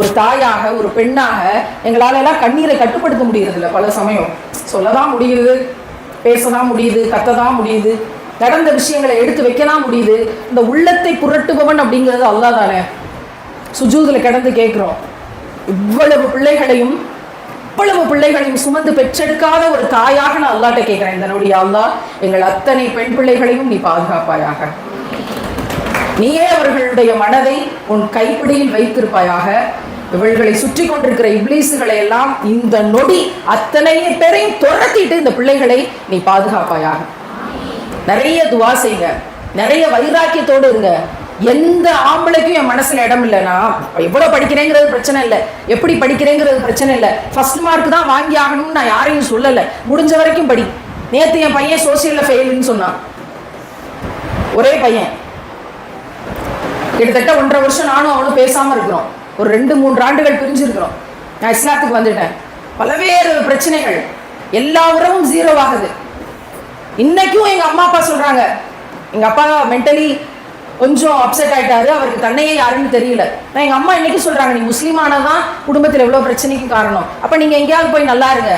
ஒரு தாயாக ஒரு பெண்ணாக எங்களால எல்லாம் கண்ணீரை கட்டுப்படுத்த முடியறதில்ல பல சமயம். சொல்லதான் முடியுது பேசதான் முடியுது கத்ததான் முடியுது நடந்த விஷயங்களை எடுத்து வைக்கலாம் முடியுது. இந்த உள்ளத்தை புரட்டுபவன் அப்படிங்கிறது அல்லாஹ் தானே சுஜூதில் கிடந்து கேட்குறோம். இவ்வளவு பிள்ளைகளையும் இவ்வளவு பிள்ளைகளையும் சுமந்து பெற்றெடுக்காத ஒரு தாயாக நான் அல்லாட்ட கேட்குறேன். இந்த நொடி அல்லா எங்கள் அத்தனை பெண் பிள்ளைகளையும் நீ பாதுகாப்பாயாக. நீயே அவர்களுடைய மனதை உன் கைப்பிடியில் வைத்திருப்பாயாக. இவள்களை சுற்றி கொண்டிருக்கிற இப்ளீஸுகளை எல்லாம் இந்த நொடி அத்தனை பேரையும் துரத்திட்டு இந்த பிள்ளைகளை நீ பாதுகாப்பாயாக. நிறைய துவா செய்யுங்க நிறைய வைராக்கியத்தோடு இருங்க. எந்த ஆம்பளைக்கும் என் மனசுல இடம் இல்லைன்னா எவ்வளவு படிக்கிறேங்கிறது பிரச்சனை இல்லை. எப்படி படிக்கிறேங்கிறது பிரச்சனை இல்லை. ஃபர்ஸ்ட் மார்க் தான் வாங்கி ஆகணும்னு நான் யாரையும் சொல்லலை. முடிஞ்ச வரைக்கும் படி. நேத்து என் பையன் சோசியல்ல ஃபெயிலுன்னு சொன்னான். ஒரே பையன். கிட்டத்தட்ட ஒன்றரை வருஷம் நானும் அவனும் பேசாம இருக்கிறோம். ஒரு ரெண்டு மூன்று ஆண்டுகள் பிரிஞ்சிருக்கிறோம். நான் இஸ்லாத்துக்கு வந்துட்டேன். பல்வேறு பிரச்சனைகள். எல்லா உறவும் ஜீரோ ஆகுது. இன்னைக்கும் எங்கள் அம்மா அப்பா சொல்கிறாங்க எங்கள் அப்பா மென்டலி கொஞ்சம் அப்செட் ஆகிட்டாரு அவருக்கு தன்னையே யாருன்னு தெரியல. நான் எங்கள் அம்மா இன்னைக்கு சொல்கிறாங்க நீ முஸ்லீமானதான் குடும்பத்தில் எவ்வளோ பிரச்சனைக்கு காரணம். அப்போ நீங்கள் எங்கேயாவது போய் நல்லா இருங்க.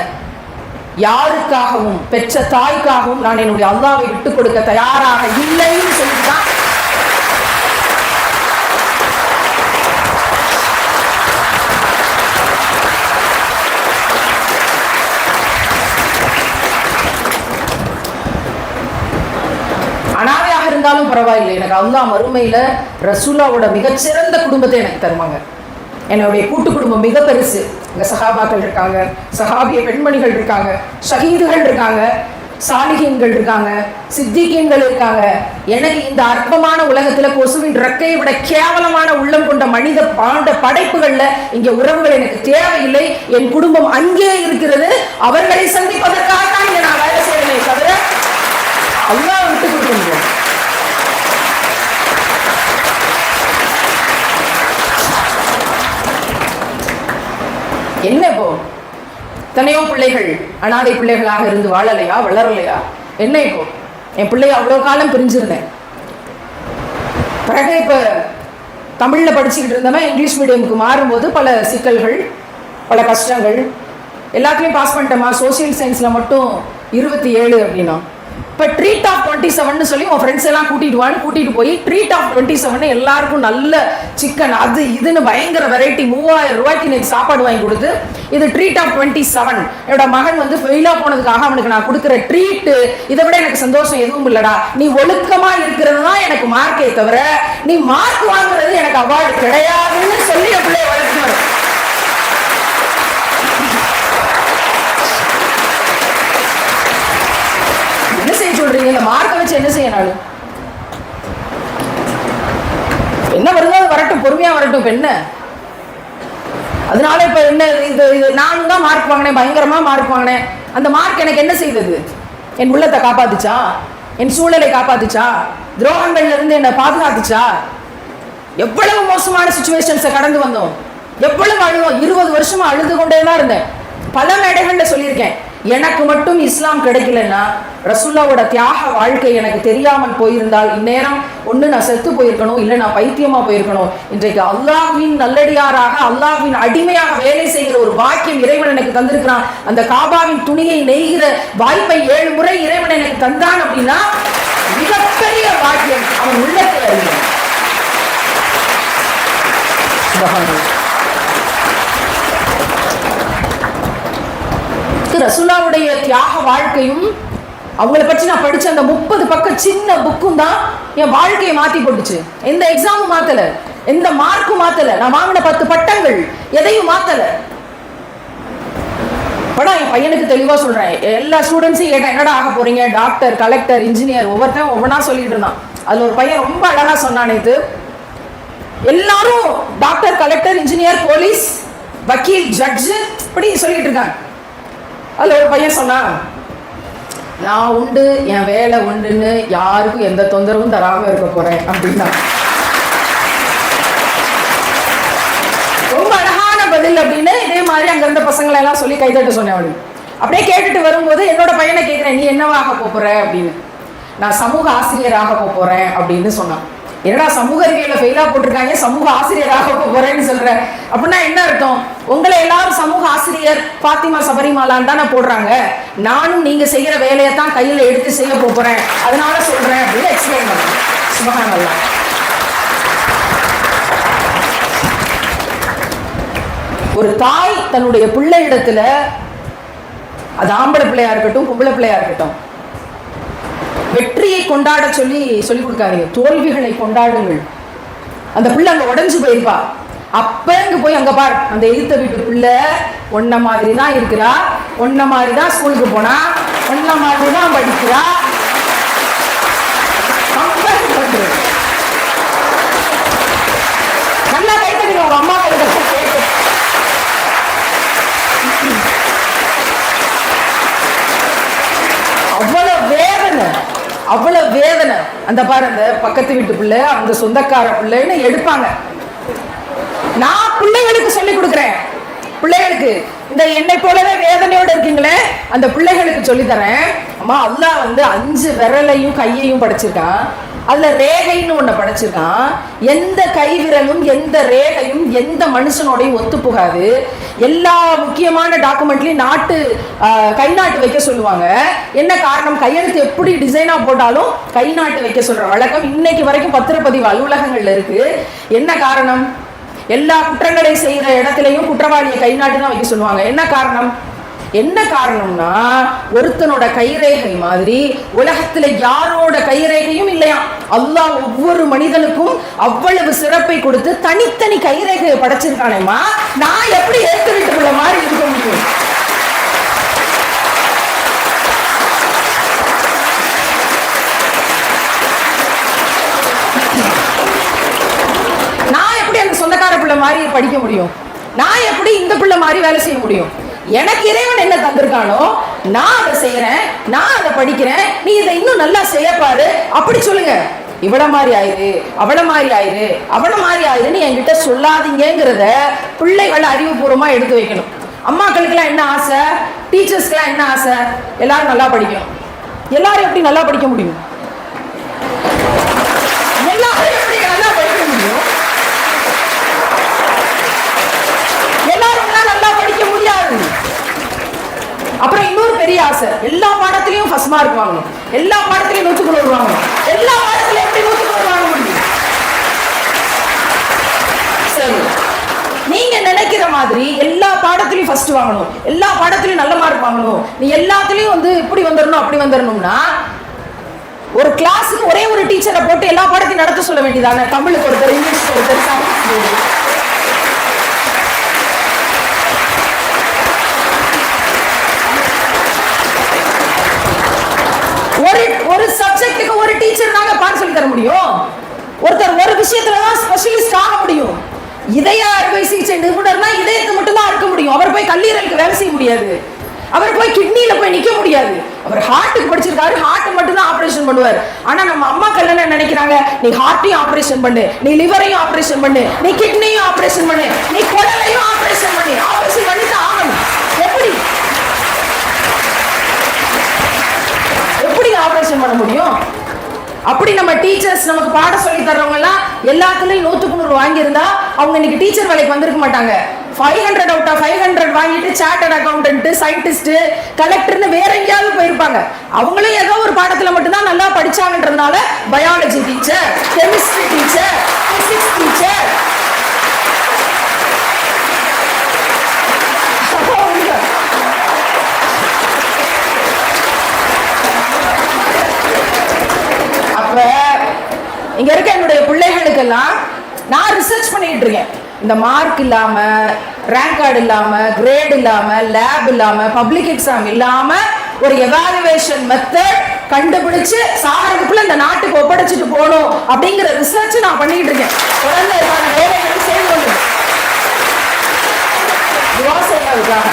யாருக்காகவும் பெற்ற தாய்க்காகவும் நான் என்னுடைய அல்லாவை விட்டு கொடுக்க தயாராக இல்லைன்னு சொல்லிட்டு தான் இருந்தாலும் பரவாயில்லை. எனக்கு அல்லா மறுமையில் ரசூலாவோட மிகச்சிறந்த குடும்பத்தை எனக்கு தருவாங்க. என்னுடைய கூட்டு குடும்பம் மிக பெருசு. இங்கே சஹாபாக்கள் இருக்காங்க சஹாபிய பெண்மணிகள் இருக்காங்க ஷஹீதுகள் இருக்காங்க சாலிகியங்கள் இருக்காங்க சித்திகீன்கள் இருக்காங்க. எனக்கு இந்த அற்பமான உலகத்துல கொசுவின் ரெக்கையை விட கேவலமான உள்ளம் கொண்ட மனித பாண்ட படைப்புகள்ல இங்க உறவுகள் எனக்கு தேவையில்லை. என் குடும்பம் அங்கே இருக்கிறது. அவர்களை சந்திப்பதற்காக தான் நான் வேலை செய்யறேனே தவிர அல்லா விட்டு கொடுக்க முடியாது என்ன இப்போ? எத்தனையோ பிள்ளைகள் அனாதை பிள்ளைகளாக இருந்து வாழலையா வளரலையா? என்ன இப்போ? என் பிள்ளைய அவ்வளோ காலம் பிரிஞ்சிருந்தேன். பிறகு இப்போ தமிழில் படிச்சுக்கிட்டு இருந்தவன் இங்கிலீஷ் மீடியமுக்கு மாறும்போது பல சிக்கல்கள் பல கஷ்டங்கள் எல்லாத்துலேயும் பாஸ் பண்ணிட்டேமா சோஷியல் சயின்ஸில் மட்டும் இருபத்தி ஏழு அப்படின்னா. இப்போ ட்ரீட் ஆஃப் டுவெண்ட்டி செவன் சொல்லி உன் ஃப்ரெண்ட்ஸ் எல்லாம் கூட்டிட்டு வான்னு கூட்டிட்டு போய் ட்ரீட் ஆஃப் டுவெண்ட்டி செவன் எல்லாருக்கும் நல்ல சிக்கன் அது இதுன்னு பயங்கர வெரைட்டி மூவாயிரம் ரூபாய்க்கு இன்னைக்கு சாப்பாடு வாங்கி கொடுத்து இது ட்ரீட் ஆஃப் டுவெண்ட்டி செவன் என்னோட மகன் வந்து ஃபெயிலாக போனதுக்காக அவனுக்கு நான் கொடுக்குற ட்ரீட்டு இதை விட எனக்கு சந்தோஷம் எதுவும் இல்லடா. நீ ஒழுக்கமா இருக்கிறது தான் எனக்கு மார்க்கே தவிர நீ மார்க் வாங்குறது எனக்கு அவார்டு கிடையாதுன்னு சொல்லி என் வளர்த்து வளர்க்கணும் என்ன செய்ய சொல்றீங்க இந்த மார்க்கை நாள். என்ன வருதோ அது வரட்டும் பொறுமையா வரட்டும் இப்போ என்ன அதனால இப்ப என்ன இது இது நானும் தான் மார்க் வாங்கினேன் பயங்கரமா மார்க் வாங்கினேன். அந்த மார்க் எனக்கு என்ன செய்தது? என் உள்ளத்தை காப்பாத்துச்சா? என் சூழலை காப்பாத்துச்சா? துரோகங்கள்ல இருந்து என்னை பாதுகாத்துச்சா? எவ்வளவு மோசமான சுச்சுவேஷன்ஸை கடந்து வந்தோம். எவ்வளவு அழுவோம்? இருபது வருஷமா அழுது கொண்டே தான் இருந்தேன். பல மேடைகள்ல சொல்லியிருக்கேன். எனக்கு மட்டும் இஸ்லாம் கிடைக்கலன்னா ரசுல்லாவோட தியாக வாழ்க்கை எனக்கு தெரியாமல் போயிருந்தால் இந்நேரம் ஒன்று நான் செத்து போயிருக்கணும் இல்லை நான் பைத்தியமாக போயிருக்கணும். இன்றைக்கு அல்லாஹ்வின் நல்லடியாராக அல்லாஹ்வின் அடிமையாக வேலை செய்கிற ஒரு வாக்கியம் இறைவன் எனக்கு தந்திருக்கிறான். அந்த காபாவின் துணியை நெய்கிற வாய்ப்பை ஏழு முறை இறைவன் எனக்கு தந்தான் அப்படின்னா மிகப்பெரிய வாக்கியம் அவன் உள்ளத்தில் அறிகிறான் திரு ரசுல்லாவுடைய தியாக வாழ்க்கையும் அவங்கள பற்றி நான் படிச்ச அந்த முப்பது பக்கம் சின்ன புக்கும் தான் என் வாழ்க்கையை மாத்தி போட்டுச்சு. எந்த எக்ஸாமும் மாத்தல. எந்த மார்க்கும் மாத்தல. நான் வாங்கின பத்து பட்டங்கள் எதையும் மாத்தல. படம் என் பையனுக்கு தெளிவா சொல்றேன். எல்லா ஸ்டூடெண்ட்ஸையும் கேட்டேன் என்னடா ஆக போறீங்க? டாக்டர் கலெக்டர் இன்ஜினியர் ஒவ்வொருத்தன் ஒவ்வொன்றா சொல்லிட்டு இருந்தான். அதுல ஒரு பையன் ரொம்ப அழகா சொன்னான் இது எல்லாரும் டாக்டர் கலெக்டர் இன்ஜினியர் போலீஸ் வக்கீல் ஜட்ஜு இப்படி சொல்லிட்டு இருக்காங்க. அதில் ஒரு பையன் சொன்னான் நான் உண்டு என் வேலை உண்டுன்னு யாருக்கும் எந்த தொந்தரவும் தராமல் இருக்க போகிறேன் அப்படின்னா. ரொம்ப அழகான பதில் அப்படின்னு இதே மாதிரி அங்க இருந்த பசங்களை எல்லாம் சொல்லி கைதட்ட சொன்னேன் அவனுக்கு அப்படியே கேட்டுட்டு வரும்போது என்னோட பையனை கேட்கிறேன் நீ என்னவாக போப் அப்படின்னு. நான் சமூக ஆசிரியராக போப் போறேன் அப்படின்னு சொன்னான். என்னடா சமூக அறிவியல ஃபெயிலா போட்டிருக்காங்க? சமூக ஆசிரியராக போறேன்னு சொல்றேன் அப்படின்னா என்ன அர்த்தம்? உங்களை எல்லாரும் சமூக ஆசிரியர் பாத்திமா சபரிமாலான்னு தானே போடுறாங்க. நானும் நீங்க செய்யற வேலையை தான் கையில எடுத்து செய்ய போறேன். அதனால சொல்றேன் அப்படின்னு எக்ஸ்பிளைன் பண்ணுறேன் சுபகானல்லா. ஒரு தாய் தன்னுடைய பிள்ளை இடத்துல அது ஆம்பளை பிள்ளையா இருக்கட்டும் பொம்பளை பிள்ளையா இருக்கட்டும் வெற்றியை கொண்டாட சொல்லி சொல்லி கொடுக்காதீங்க. தோல்விகளை கொண்டாடுங்கள். அந்த பிள்ளை அங்கே உடஞ்சு போயிருப்பா. அப்போ இங்கே போய் அங்கே பார். அந்த எதிர்த்த வீட்டு பிள்ளை ஒன்ன மாதிரி தான் இருக்கிறா. ஒன்ன மாதிரி தான் ஸ்கூலுக்கு போனா. ஒன்ன மாதிரி தான் படிக்கிறா compare பண்றது. நல்லா கைத்தடிங்க உங்க அம்மா கிட்ட கேட்டு அவ்வளவு வேதனை அவ்வளவு வேதனை. அந்த பாரு அந்த பக்கத்து வீட்டு பிள்ளை அந்த சொந்தக்கார பிள்ளைன்னு எடுப்பாங்க. நான் பிள்ளைகளுக்கு சொல்லி கொடுக்குறேன். பிள்ளைகளுக்கு இந்த என்னை போலவே வேதனையோட இருக்கீங்களே அந்த பிள்ளைகளுக்கு சொல்லி தரேன். அம்மா அல்லா வந்து அஞ்சு விரலையும் கையையும் படைச்சிருக்கான் அதுல ரேகைன்னு ஒண்ணு படைச்சிருக்கான். எந்த கைவிரலும் எந்த ரேகையும் எந்த மனுஷனோடையும் ஒத்து போகாது எல்லா முக்கியமான டாக்குமெண்ட்லயும் நாட்டு கை நாட்டு வைக்க சொல்லுவாங்க. என்ன காரணம்? கையெழுத்து எப்படி டிசைனா போட்டாலும் கை நாட்டு வைக்க சொல்ற வழக்கம் இன்னைக்கு வரைக்கும் பத்திரப்பதிவு அலுவலகங்கள்ல இருக்கு. என்ன காரணம்? எல்லா குற்றங்களை செய்யற இடத்துலயும் குற்றவாளியை கை நாட்டு தான் வைக்க சொல்லுவாங்க. என்ன காரணம்? என்ன காரணம்னா ஒருத்தனோட கைரேகை மாதிரி உலகத்துல யாரோட கைரேகையும் இல்லையா? அல்லாஹ் ஒவ்வொரு மனிதனுக்கும் அவ்வளவு சிறப்பை கொடுத்து தனித்தனி கைரேகையை படைச்சிருக்கானேம்மா. நான் எப்படி எடுத்து வீட்டுக்குள்ள மாதிரி இருக்க முடியும்? நான் எப்படி அந்த சொந்தக்கார பிள்ளை மாதிரி படிக்க முடியும்? நான் எப்படி இந்த பிள்ளை மாதிரி வேலை செய்ய முடியும்? எனக்கு இறைவன் என்ன தந்திருக்கானோ நான் அதை செய்யறேன் நான் அதை படிக்கிறேன் நீ இதை இன்னும் நல்லா செய்யப்பாரு அப்படி சொல்லுங்க. இவள மாதிரி ஆயிரு அவள மாதிரி ஆயிரு அவள மாதிரி ஆயிருன்னு என்கிட்ட சொல்லாதீங்கிறத பிள்ளைகள் அறிவுபூர்வமா எடுத்து வைக்கணும். அம்மாக்களுக்கெல்லாம் என்ன ஆசை? டீச்சர்ஸ்க்கெல்லாம் என்ன ஆசை? எல்லாரும் நல்லா படிக்கணும். எல்லாரும் எப்படி நல்லா படிக்க முடியும் எல்லாரும் எப்படி நல்லா படிக்க முடியும் எல்லாரும் நல்லா படிக்க முடியாது அப்புறம் இன்னொரு பெரிய ஆசை. எல்லா பாடத்திலையும் ஃபர்ஸ்ட் மார்க் வாங்கணும். எல்லா பாடத்திலையும் நூற்றுக்கு நூறு வாங்கணும். எல்லா பாடத்திலையும் எப்படி நூற்றுக்கு நூறு வாங்க முடியும்? சரி. நீங்க நினைக்கிற மாதிரி எல்லா பாடத்திலையும் ஃபர்ஸ்ட் வாங்கணும். எல்லா பாடத்திலையும் நல்ல மார்க் வாங்கணும். நீ எல்லாத்துலயும் வந்து இப்படி வந்துடணும் அப்படி வந்துடணும்னா ஒரு கிளாஸுக்கு ஒரே ஒரு டீச்சரை போட்டு எல்லா பாடத்தையும் நடத்த சொல்ல வேண்டியதானே? தமிழுக்கு ஒருத்தர் இங்கிலீஷ் ஒருத்தர் சயின்ஸ்க்கு ஒருத்தர். ஒரு ஒரு சப்ஜெக்ட்டுக்கு ஒரு டீச்சர் தாங்க தர முடியும்? ஒருத்தர் ஒரு விஷயத்துல தான் ஸ்பெஷலிஸ்ட் ஆக முடியும். இதய அறுவை சிகிச்சை நிபுணர்னா இதயத்தை மட்டும்தான் அறுக்க முடியும். அவர் போய் கல்லீரலுக்கு வேலை செய்ய முடியாது. அவர் போய் கிட்னியில போய் நிக்க முடியாது. அவர் ஹார்ட்டுக்கு படிச்சிருக்காரு. ஹார்ட் மட்டும் தான் ஆபரேஷன் பண்ணுவார். ஆனா நம்ம அம்மா என்ன நினைக்கிறாங்க? நீ ஹார்ட்டையும் ஆபரேஷன் பண்ணு. நீ லிவரையும் ஆபரேஷன் பண்ணு. நீ கிட்னியும் ஆபரேஷன் பண்ணு. நீ குடலையும் ஆபரேஷன் பண்ணு ஆபரேஷன் பண்ணி தான் ஆகணும் எப்படி எப்படி ஆபரேஷன் பண்ண முடியும் அப்படி நம்ம டீச்சர்ஸ் நமக்கு பாடம் சொல்லி தர்றவங்க எல்லாம் எல்லாத்துலயும் நூத்துக்கு நூறு வாங்கியிருந்தா அவங்க இன்னைக்கு டீச்சர் வேலைக்கு வந்திருக்க மாட்டாங்க. Five hundred out of five hundred வாங்கிட்டு சார்ட்டர்ட் அக்கௌண்டன்ட் சயின்டிஸ்ட் கலெக்டர்னு வேற எங்கேயாவது போயிருப்பாங்க. அவங்களும் ஏதோ ஒரு பாடத்துல மட்டும்தான் நல்லா படிச்சாங்கன்றதுனால biology teacher chemistry teacher physics teacher அப்ப இங்க இருக்க என்னுடைய பிள்ளைகளுக்கெல்லாம் நான் ரிசர்ச் பண்ணிட்டு இருக்கேன். இந்த மார்க் இல்லாம ரேங்க் கார்டு இல்லாம கிரேட் இல்லாம லேப் இல்லாம பப்ளிக் எக்ஸாம் இல்லாம ஒரு எவாலுவேஷன் மெத்தட் கண்டுபிடிச்சு சாகிறதுக்குள்ள இந்த நாட்டுக்கு ஒப்படைச்சிட்டு போகணும் அப்படிங்கிற ரிசர்ச் நான் பண்ணிட்டு இருக்கேன். தொடர்ந்து இருக்கான வேலைகள் செய்து கொண்டு அதுக்காக.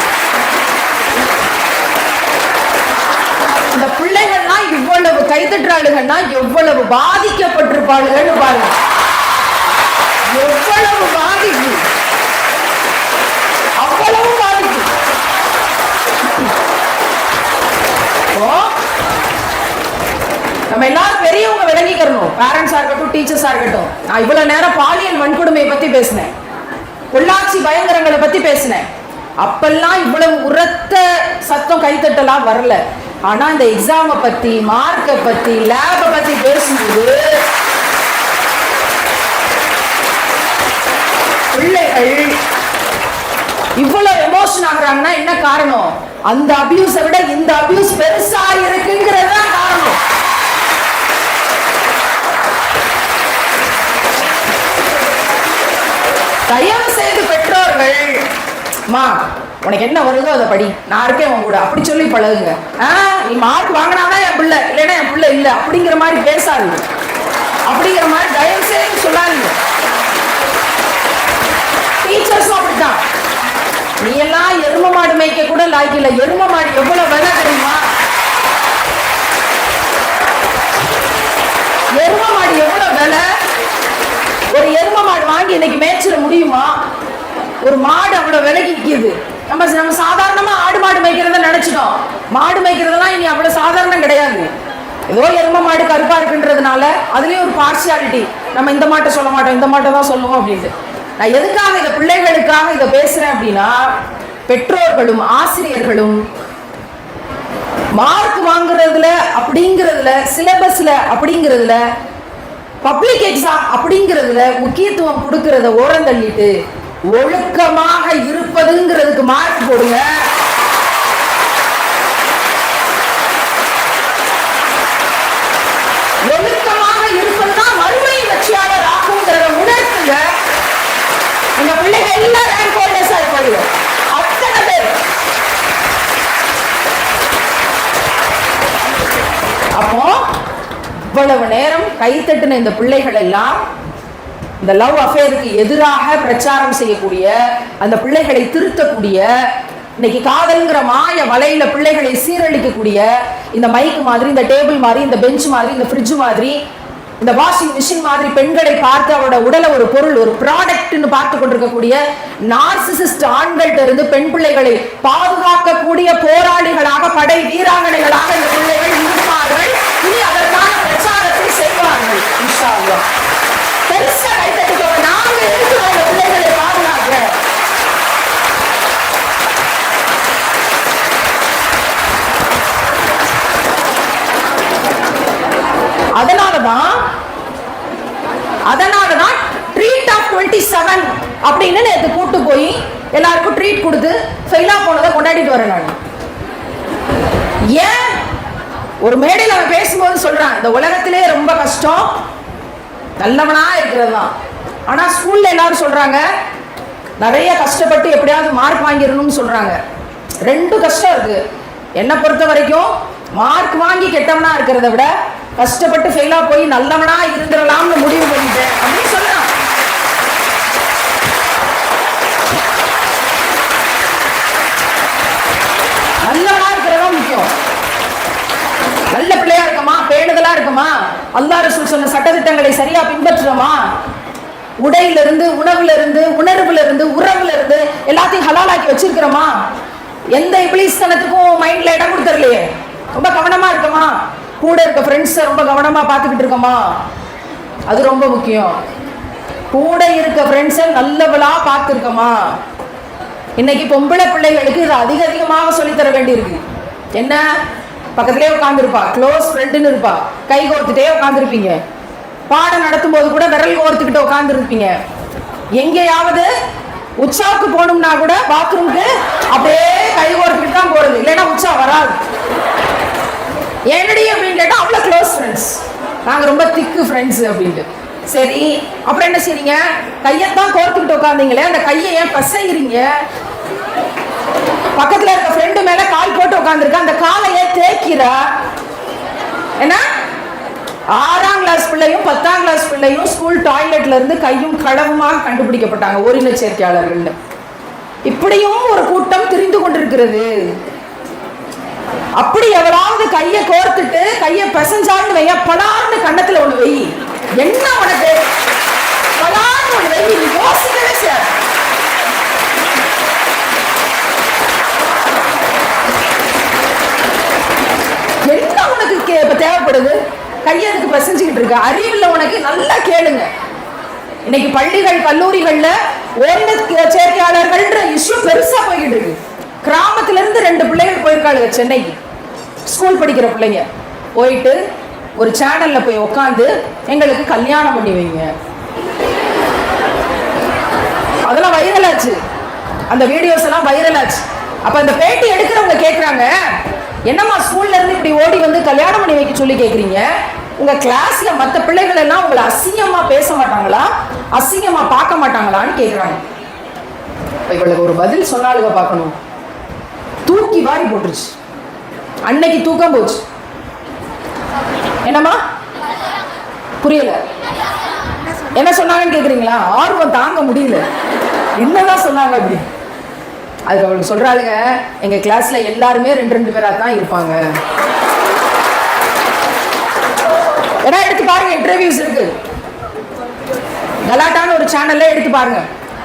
இந்த பிள்ளைகள் இவ்வளவு கைத்தட்டுறாளுகள்னா எவ்வளவு பாதிக்கப்பட்டிருப்பாளுகள்னு பாருங்க. எவ்வளவு பாதிப்பு. அவ்வளவு பாதிப்பு. நம்ம நம்ம எல்லாரும் பெரியவங்க விளங்கிக்கிறணும். பேரண்ட்ஸா இருக்கட்டும் டீச்சர்ஸா இருக்கட்டும். நான் இவ்வளவு நேரம் பாலியல் வன்கொடுமையை பத்தி பேசினேன். பொள்ளாச்சி பயங்கரங்களை பத்தி பேசினேன். அப்பெல்லாம் இவ்வளவு உரத்த சத்தம் கைத்தட்டலாம் வரல. ஆனா இந்த எக்ஸாமை பத்தி மார்க்கை பத்தி லேபை பத்தி பேசும்போது பிள்ளைகள் இவ்வளவு எமோஷன் ஆகுறாங்கன்னா என்ன காரணம்? அந்த அபியூஸை விட இந்த அபியூஸ் பெருசா இருக்குங்கிறது தான் காரணம். தயவு செய்து பெற்றோர்கள் மா உனக்கு என்ன வருதோ அதை படி. நான் இருக்கேன் உன் கூட. அப்படி சொல்லி பழகுங்க. ஆ நீ மார்க் வாங்கினாதான் என் பிள்ளை. இல்லைன்னா என் பிள்ளை இல்லை. அப்படிங்கிற மாதிரி பேசாதீங்க. அப்படிங்கிற மாதிரி தயவு செய்து சொல்லாதீங்க. டீச்சர்ஸும் அப்படித்தான். நீ எல்லாம் எரும மாடு மேய்க்க கூட லாய்க்கு இல்லை. எரும மாடு எவ்வளவு விலை தெரியுமா? எரும மாடு எவ்வளவு விலை? ஒரு எரும மாடு வாங்கி இன்னைக்கு மேய்ச்சிட முடியுமா? ஒரு மாடு அவ்வளவு விலைக்கு நிக்குது நம்ம நம்ம சாதாரணமா ஆடு மாடு மேய்க்கிறத நினைச்சிட்டோம். மாடு மேய்க்கிறதெல்லாம் இனி அவ்வளவு சாதாரணம் கிடையாது. ஏதோ எரும மாடு கருப்பா இருக்குன்றதுனால அதுலயும் ஒரு பார்சியாலிட்டி நம்ம இந்த மாட்டை சொல்ல மாட்டோம் இந்த மாட்டை தான் சொல்லுவோம் அப்படின்ட்டு. நான் எதுக்காக இதை பிள்ளைகளுக்காக இதை பேசுறேன் அப்படின்னா பெற்றோர்களும் ஆசிரியர்களும் மார்க் வாங்குறதுல அப்படிங்கிறதுல சிலபஸ்ல அப்படிங்கிறதுல பப்ளிக் எக்ஸாம் அப்படிங்கிறதுல முக்கியத்துவம் கொடுக்கறத ஓரம் தள்ளிட்டு ஒழுக்கமாக இருப்பதுங்கிறதுக்கு மார்க் போடுங்க. ஒழுக்கமாக இருப்பதுதான் வறுமை வெற்றியாளர் ஆகுங்கிறத உணர்த்துங்க. எங்க பிள்ளைங்க எல்லாம் ரேங்க் ஹோல்டர்ஸா இருப்பாங்க அத்தனை பேர். அப்போ இவ்வளவு நேரம் கைத்தட்டின இந்த பிள்ளைகள் எல்லாம் இந்த லவ் அஃபேருக்கு எதிராக பிரச்சாரம் செய்யக்கூடிய அந்த பிள்ளைகளை திருத்தக்கூடிய இன்னைக்கு காதல்ங்கிற மாய வலையில பிள்ளைகளை சீரழிக்கக்கூடிய இந்த மைக் மாதிரி இந்த டேபிள் மாதிரி இந்த பெஞ்ச் மாதிரி இந்த ஃப்ரிட்ஜ் மாதிரி இந்த வாஷிங் மிஷின் மாதிரி பெண்களை பார்த்து அவரோட உடலை ஒரு பொருள் ஒரு ப்ராடக்ட்னு பார்த்து கொண்டிருக்கக்கூடிய நார்சிசிஸ்ட் ஆண்கள்ட்ட இருந்து பெண் பிள்ளைகளை பாதுகாக்கக்கூடிய போராளிகளாக படை வீராங்கனைகளாக இந்த பிள்ளைகள் இருப்பார்கள் இனி அதற்கான பிரச்சாரத்தை செய்வார்கள் இன்ஷா அல்லாஹ். பெருசா கைத்தட்டிக்கோங்க நாங்க இருக்கிறோம் இந்த பிள்ளைகளை பாதுகாக்க அதனாலதான் அதனாலதான் ட்ரீட் ஆஃப் டுவெண்ட்டி செவன் அப்படின்னு நேற்று கூட்டு போய் எல்லாருக்கும் ட்ரீட் கொடுத்து ஃபெயிலா போனதை கொண்டாடிட்டு வரேன் நான். ஏன்? ஒரு மேடையில் அவன் பேசும்போது சொல்றான் இந்த உலகத்திலே ரொம்ப கஷ்டம் நல்லவனா இருக்கிறது தான் ஆனா ஸ்கூல்ல எல்லாரும் சொல்றாங்க நிறைய கஷ்டப்பட்டு எப்படியாவது மார்க் வாங்கிடணும்னு சொல்றாங்க. ரெண்டு கஷ்டம் இருக்கு. என்னை பொறுத்த வரைக்கும் மார்க் வாங்கி கெட்டவனா இருக்கிறத விட கஷ்டப்பட்டு ஃபெயிலா போய் நல்லவனா இருந்துடலாம்னு முடிவு பண்ணிட்டேன். அப்படின்னு சொல்லலாம் நல்லவனா இருக்கிறதா முக்கியம். நல்ல பிள்ளையா இருக்கமா? பேணுதலா இருக்குமா? அல்லா ரசூல் சொன்ன சட்டத்திட்டங்களை சரியா பின்பற்றுறோமா? உடையில இருந்து உணவுல இருந்து உணர்வுல இருந்து உறவுல இருந்து எல்லாத்தையும் ஹலாலாக்கி வச்சிருக்கிறோமா? எந்த இபிலிஸ்தனத்துக்கும் மைண்ட்ல இடம் கொடுத்துடலையே ரொம்ப கவனமா இருக்கமா? கூட இருக்க ஃப்ரெண்ட்ஸை ரொம்ப கவனமாக பார்த்துக்கிட்டு இருக்கோமா? அது ரொம்ப முக்கியம். கூட இருக்க ஃப்ரெண்ட்ஸை நல்லவளாக பார்த்துருக்கோமா? இன்னைக்கு பொம்பளை பிள்ளைகளுக்கு இது அதிக அதிகமாக சொல்லித் தர வேண்டியிருக்கு. என்ன? பக்கத்துலேயே உட்காந்துருப்பா க்ளோஸ் ஃப்ரெண்டுன்னு இருப்பா. கை கோர்த்துட்டே உட்காந்துருப்பீங்க பாடம் நடத்தும் போது கூட விரல் கோர்த்துக்கிட்டு உட்காந்துருப்பீங்க எங்கேயாவது உற்சாவுக்கு போகணும்னா கூட பாத்ரூம்க்கு அப்படியே கை கோர்த்துக்கிட்டு தான் போகிறது இல்லைன்னா உற்சா வராது. என்னடி அப்படின்னு கேட்டால் அவ்வளோ க்ளோஸ் ஃப்ரெண்ட்ஸ் நாங்கள் ரொம்ப திக்கு ஃப்ரெண்ட்ஸ் அப்படின்ட்டு. சரி அப்புறம் என்ன செய்றீங்க? கையை தான் கோர்த்துக்கிட்டு உட்காந்தீங்களே அந்த கையை ஏன் பசைகிறீங்க பக்கத்தில் இருக்க ஃப்ரெண்டு மேலே கால் போட்டு உட்காந்துருக்க அந்த காலை ஏன் தேய்க்கிறா? என்ன? ஆறாம் கிளாஸ் பிள்ளையும் பத்தாம் கிளாஸ் பிள்ளையும் ஸ்கூல் டாய்லெட்ல இருந்து கையும் களவுமாக கண்டுபிடிக்கப்பட்டாங்க ஓரின சேர்க்கையாளர்கள் இப்படியும் ஒரு கூட்டம் திரிந்து கொண்டிருக்கிறது. அப்படி எவராவது கையை கோர்த்துட்டு கையை பிசைஞ்சான்னு வைய படார்னு கண்ணத்துல ஒண்ணு வை. என்ன உனக்கு? படார்னு ஒண்ணு வை நீ யோசிக்கவே சார் என்ன உனக்கு இப்ப தேவைப்படுது? கையை கையெழுத்து பிசைஞ்சுக்கிட்டு இருக்க? அறிவில் உனக்கு? நல்லா கேளுங்க. இன்னைக்கு பள்ளிகள் கல்லூரிகள்ல ஓய்வு சேர்க்கையாளர்கள்ன்ற இஷ்யூ பெருசா போய்கிட்டு இருக்கு. கிராம இருந்து ரெண்டு பிள்ளைகள் போயிருக்காளுங்க சென்னைக்கு ஸ்கூல் படிக்கிற பிள்ளைங்க. போயிட்டு ஒரு சேனல்ல போய் உட்காந்து எங்களுக்கு கல்யாணம் பண்ணி வைங்க. அதெல்லாம் வைரல் ஆச்சு. அந்த வீடியோஸ் எல்லாம் வைரல் ஆச்சு. அப்ப அந்த பேட்டி எடுக்கிறவங்க கேக்குறாங்க என்னம்மா ஸ்கூல்ல இருந்து இப்படி ஓடி வந்து கல்யாணம் பண்ணி வைக்க சொல்லி கேக்குறீங்க? உங்க கிளாஸ்ல மத்த பிள்ளைகள் எல்லாம் உங்களை அசிங்கமா பேச மாட்டாங்களா? அசிங்கமா பார்க்க மாட்டாங்களான்னு கேக்குறாங்க. இவளுக்கு ஒரு பதில் சொன்னாலுங்க பார்க்கணும். தூக்கி வாரி போட்டுருச்சு. அன்னைக்கு தூக்கம் போச்சு. என்னம்மா? புரியல. என்ன சொன்னாங்கன்னு கேக்குறீங்களா? ஆர்வம் தாங்க முடியல. என்னதான் சொன்னாங்க அப்படி? அதுக்கு அவளுக்கு சொல்றாளுங்க எங்க கிளாஸ்ல எல்லாருமே ரெண்டு ரெண்டு பேரா தான் இருப்பாங்க. ஏன்னா எடுத்து பாருங்க இன்டர்வியூஸ் இருக்கு. கலாட்டான ஒரு சேனல்ல எடுத்து பாருங்க.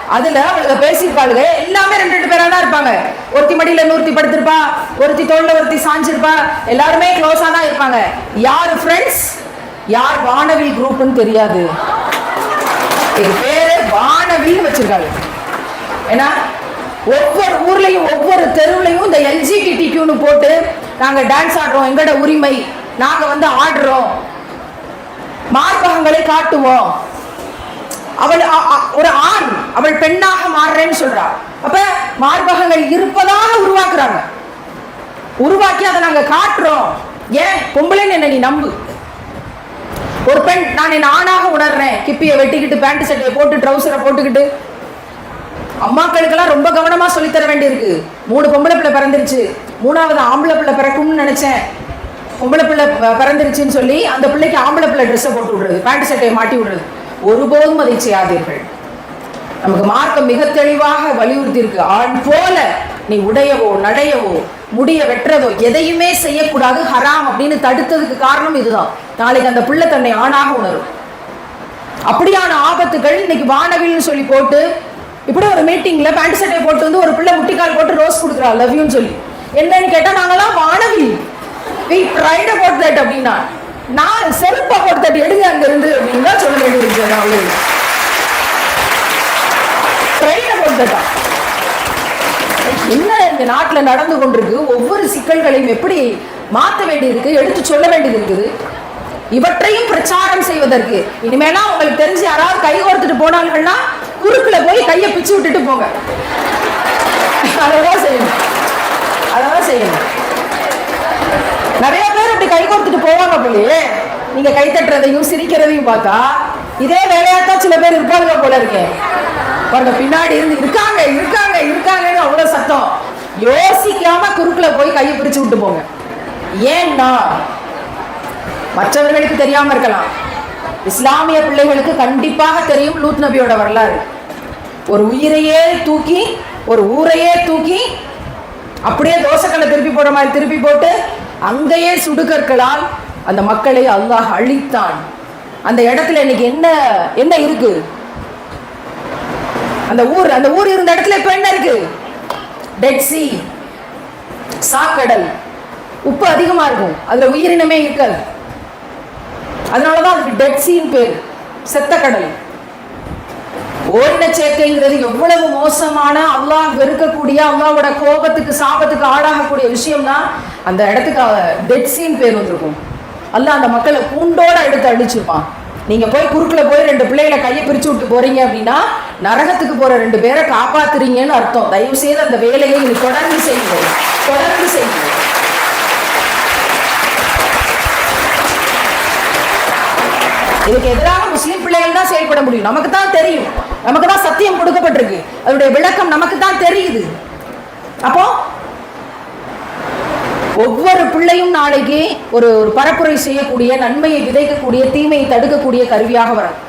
அதுல அவளுங்க பேசியிருப்பாளுங்க. எல்லாமே ரெண்டு ரெண்டு பேரா தான் இருப்பாங்க. ஒருத்தி மடியில நூறுத்தி படுத்திருப்பா. ஒருத்தி தோல்ல ஒருத்தி சாஞ்சிருப்பா. எல்லாருமே க்ளோஸா தான் இருப்பாங்க. யார் ஃப்ரெண்ட்ஸ் யார் வானவில் குரூப்னு தெரியாது. பேரு வானவில் வச்சிருக்காங்க. ஏன்னா ஒவ்வொரு ஊர்லயும் ஒவ்வொரு தெருவுலையும் இந்த எல்ஜிபிடிக்யூன்னு போட்டு நாங்க டான்ஸ் ஆடுறோம். எங்கட உரிமை. நாங்க வந்து ஆடுறோம். மார்பகங்களை காட்டுவோம். அவள் ஒரு ஆண் அவள் பெண்ணாக மாறுறேன்னு சொல்றா. அப்ப மார்பகங்கள் இருப்பதாக உருவாக்குறாங்க. உருவாக்கி அதை நாங்க காட்டுறோம். ஏன்? பொம்பளைன்னு என்ன நீ நம்பு. ஒரு பெண் நான் என்ன ஆணாக உணர்றேன். கிப்பியை வெட்டிக்கிட்டு பேண்ட் சட்டையை போட்டு ட்ரௌசரை போட்டுக்கிட்டு. அம்மாக்களுக்கெல்லாம் ரொம்ப கவனமா சொல்லித் தர வேண்டியிருக்கு. மூணு பொம்பளை பிள்ளை பிறந்துருச்சு. மூணாவது ஆம்பளை பிள்ளை பிறக்கும்னு நினைச்சேன். பொம்பளை பிள்ளை பிறந்துருச்சுன்னு சொல்லி அந்த பிள்ளைக்கு ஆம்பளை பிள்ளை ட்ரெஸ்ஸை போட்டு விடுறது பேண்ட் சட்டையை மாட்டி விடுறது. ஒருபோதும் அதை செய்யாதீர்கள். நமக்கு மார்க்கம் மிக தெளிவாக வலியுறுத்தி இருக்கு ஆண் போல நீ உடையவோ நடையவோ முடிய வெட்டுறதோ எதையுமே செய்யக்கூடாது. ஹராம் அப்படின்னு தடுத்ததுக்கு காரணம் இதுதான். நாளைக்கு அந்த பிள்ளை தன்னை ஆணாக உணரும். அப்படியான ஆபத்துகள் இன்னைக்கு வானவில்னு சொல்லி போட்டு இப்படி ஒரு மீட்டிங்ல பேண்ட் சட்டை போட்டு வந்து ஒரு பிள்ளை முட்டிக்கால் போட்டு ரோஸ் கொடுக்குறா லவ்யூன்னு சொல்லி. என்னன்னு கேட்டா நாங்களாம் வானவில். வி ப்ரைட போட்டு தட் அப்படின்னா நான் செருப்பா கொடுத்தட்டு எடுங்க அங்க இருந்து அப்படின்னு தான் சொல்ல வேண்டியிருக்கு நான் அவளுக்கு ப்ரைட என்ன இந்த நாட்டுல நடந்து கொண்டிருக்கு? ஒவ்வொரு சிக்கல்களையும் எப்படி மாத்த வேண்டியிருக்கு? எடுத்து சொல்ல வேண்டியது இருக்குது இவற்றையும் பிரச்சாரம் செய்வதற்கு. இனிமேலாம் உங்களுக்கு தெரிஞ்சு யாராவது கை கோர்த்துட்டு போனாங்கன்னா குறுக்குல போய் கையை பிச்சு விட்டுட்டு போங்க. அதான் செய்யணும். அததான் செய்யணும். நிறைய பேர் இப்படி கை கொடுத்துட்டு போவாங்க போலயே நீங்க கை தட்டுறதையும் சிரிக்கிறதையும் பார்த்தா இதே வேலையாத்தான் சில பேர் இருப்பாங்க போல இருக்கேன் பாருங்க பின்னாடி இருந்து இருக்காங்க இருக்காங்க இருக்காங்கன்னு அவ்வளவு சத்தம். யோசிக்காம குறுக்குல போய் கையை பிரிச்சு விட்டு போங்க. ஏன்னா மற்றவர்களுக்கு தெரியாம இருக்கலாம். இஸ்லாமிய பிள்ளைகளுக்கு கண்டிப்பாக தெரியும் லூத் நபியோட வரலாறு. ஒரு உயிரையே தூக்கி ஒரு ஊரையே தூக்கி அப்படியே தோசைக்கல்லை திருப்பி போடுற மாதிரி திருப்பி போட்டு அங்கேயே சுடுகற்களால் அந்த மக்களை அல்லாஹ் அழித்தான். அந்த இடத்துல இன்னைக்கு என்ன என்ன இருக்கு? அந்த ஊர் அந்த ஊர் இருந்த இடத்துல இப்ப என்ன இருக்கு? டெட்சி சாக்கடல். உப்பு அதிகமா இருக்கும். அதுல உயிரினமே இருக்காது. அதனாலதான் அதுக்கு டெட் பேர். செத்த கடல் ஓரின சேர்க்கைங்கிறது எவ்வளவு மோசமான அல்லாஹ் வெறுக்கக்கூடிய அல்லாவோட கோபத்துக்கு சாபத்துக்கு ஆளாகக்கூடிய விஷயம்னா அந்த இடத்துக்கு டெட் சீன் பேர் வந்திருக்கும். அல்ல அந்த மக்களை கூண்டோட எடுத்து அழிச்சிருப்பான் நீங்க போய் குறுக்கில் போய் ரெண்டு பிள்ளைகளை கையை பிரிச்சு விட்டு போறீங்க அப்படின்னா நரகத்துக்கு போற ரெண்டு பேரை காப்பாத்துறீங்கன்னு அர்த்தம். தயவு செய்து அந்த வேலையை நீ தொடர்ந்து செய்யுங்க. தொடர்ந்து செய்யுங்க. இதுக்கு எதிராக முஸ்லீம் பிள்ளைகள் தான் செயல்பட முடியும். நமக்கு தான் தெரியும். நமக்கு தான் சத்தியம் கொடுக்கப்பட்டிருக்கு. அதனுடைய விளக்கம் நமக்கு தான் தெரியுது. அப்போ ஒவ்வொரு பிள்ளையும் நாளைக்கு ஒரு ஒரு பரப்புரை செய்யக்கூடிய நன்மையை விதைக்கக்கூடிய தீமையை தடுக்கக்கூடிய கருவியாக வரும்.